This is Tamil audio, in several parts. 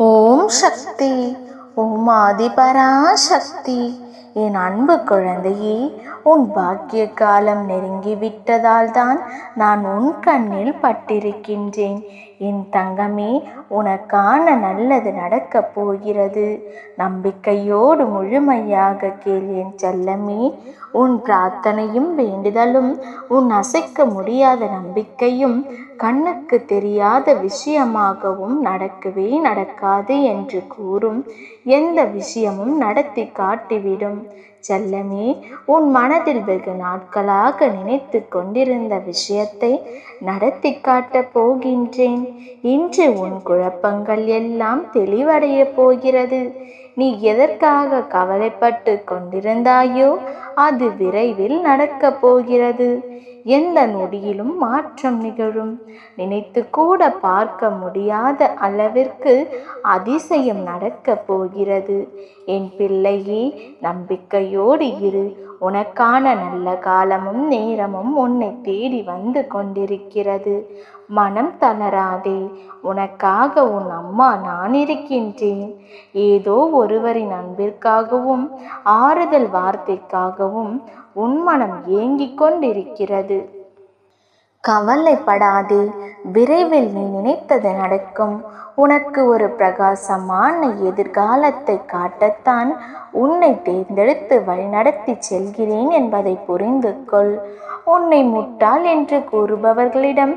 ஓம் சக்தி ஓம் ஆதிபராசக்தி என் அன்பு குழந்தையே உன் பாக்கிய காலம் நெருங்கிவிட்டதால் தான் நான் உன் கண்ணில் பட்டிருக்கின்றேன். என் தங்கமே உனக்கான நல்லது நடக்கப் போகிறது. நம்பிக்கையோடு முழுமையாக கேள் என் செல்லமே. உன் பிரார்த்தனையும் வேண்டுதலும் உன் அசைக்க முடியாத நம்பிக்கையும் கண்ணுக்கு தெரியாத விஷயமாகவும் நடக்கவே நடக்காது என்று கூறும். எந்த விஷயமும் நடத்தி காட்டிவிடும். செல்லமே உன் மனதில் வெகு நாட்களாக நினைத்து கொண்டிருந்த விஷயத்தை நடத்தி காட்டப் போகின்றேன். இன்று உன் குழப்பங்கள் எல்லாம் தெளிவடைய போகிறது. நீ எதற்காக கவலைப்பட்டு கொண்டிருந்தாயோ அது விரைவில் நடக்கப் போகிறது. எந்த நொடியிலும் மாற்றம் நிகழும். நினைத்து கூட பார்க்க முடியாத அளவிற்கு அதிசயம் நடக்கப் போகிறது. என் பிள்ளையே நம்பிக்கையோடு இரு. உனக்கான நல்ல காலமும் நேரமும் உன்னை தேடி வந்து கொண்டிருக்கிறது. மனம் தளராதே உனக்காக உன் அம்மா நான் இருக்கின்றேன். ஏதோ ஒருவரின் அன்பிற்காகவும் ஆறுதல் வார்த்தைக்காகவும் உன் மனம் ஏங்கிக் கொண்டிருக்கிறது. கவலைப்படாதே விரைவில் நீ நினைத்தது நடக்கும். உனக்கு ஒரு பிரகாசமான எதிர்காலத்தை காட்டத்தான் உன்னை தேர்ந்தெடுத்து வழிநடத்தி செல்கிறேன் என்பதை புரிந்து கொள் உன்னை முட்டாள் என்று கூறுபவர்களிடம்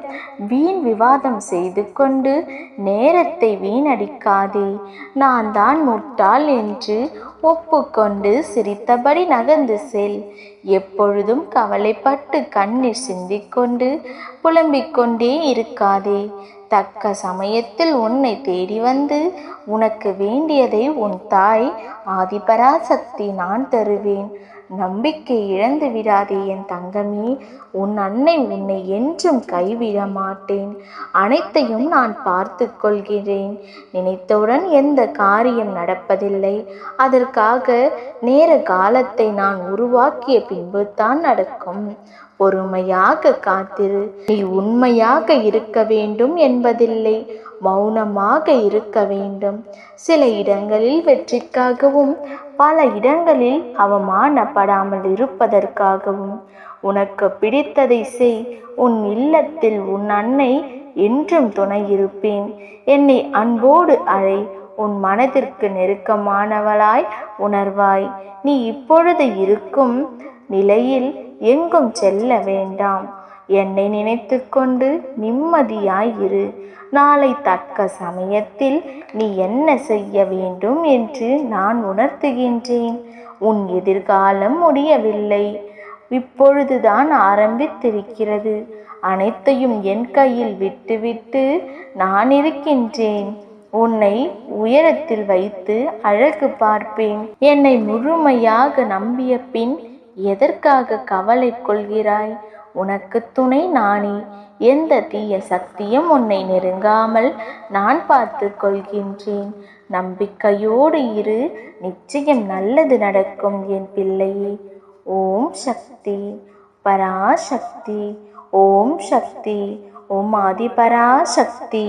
வீண் விவாதம் செய்து கொண்டு நேரத்தை வீணடிக்காதே. நான் தான் முட்டாள் என்று ஒப்புக்கொண்டு சிரித்தபடி நகர்ந்து செல். எப்பொழுதும் கவலைப்பட்டு கண்ணீர் சிந்திக்கொண்டு புலம்பிக் கொண்டே இருக்காதே. தக்க சமயத்தில் உன்னை தேடி வந்து உனக்கு வேண்டியதை உன் தாய் ஆதிபராசக்தி நான் தருவேன். நம்பிக்கை இழந்து விடாதே என் தங்கமே உன் அன்னை உன்னை என்றும் கைவிட மாட்டேன். அனைத்தையும் நான் பார்த்து கொள்கிறேன். நினைத்தவுடன் எந்த காரியம் நடப்பதில்லை. அதற்காக நேர காலத்தை நான் உருவாக்கிய பின்பு தான் நடக்கும். பொறுமையாக காத்திரு. நீ உண்மையாக இருக்க வேண்டும் என்பதில்லை. மௌனமாக இருக்க வேண்டும். சில இடங்களில் வெற்றிக்காகவும் பல இடங்களில் அவமானப்படாமல் இருப்பதற்காகவும் உனக்கு பிடித்ததை செய் உன் இல்லத்தில் உன் அன்னை என்றும் துணை இருப்பேன் என்னை அன்போடு அழை உன் மனதிற்கு நெருக்கமானவளாய் உணர்வாய். நீ இப்பொழுது இருக்கும் நிலையில் எங்கும் செல்ல வேண்டாம். என்னை நினைத்து கொண்டு நிம்மதியாயிரு. நாளை தக்க சமயத்தில் நீ என்ன செய்ய வேண்டும் என்று நான் உணர்த்துகின்றேன். உன் எதிர்காலம் முடியவில்லை. இப்பொழுதுதான் ஆரம்பித்திருக்கிறது. அனைத்தையும் என் கையில் விட்டுவிட்டு நான் இருக்கின்றேன். உன்னை உயரத்தில் வைத்து அழகு பார்ப்பேன். என்னை முழுமையாக நம்பிய பின் எதற்காக கவலை கொள்கிறாய்? உனக்கு துணை நானே. எந்த தீய சக்தியும் உன்னை நெருங்காமல் நான் பார்த்து கொள்கின்றேன். நம்பிக்கையோடு இரு. நிச்சயம் நல்லது நடக்கும் என் பிள்ளையே. ஓம் சக்தி. பராசக்தி. ஓம் சக்தி. ஓம் ஆதி பராசக்தி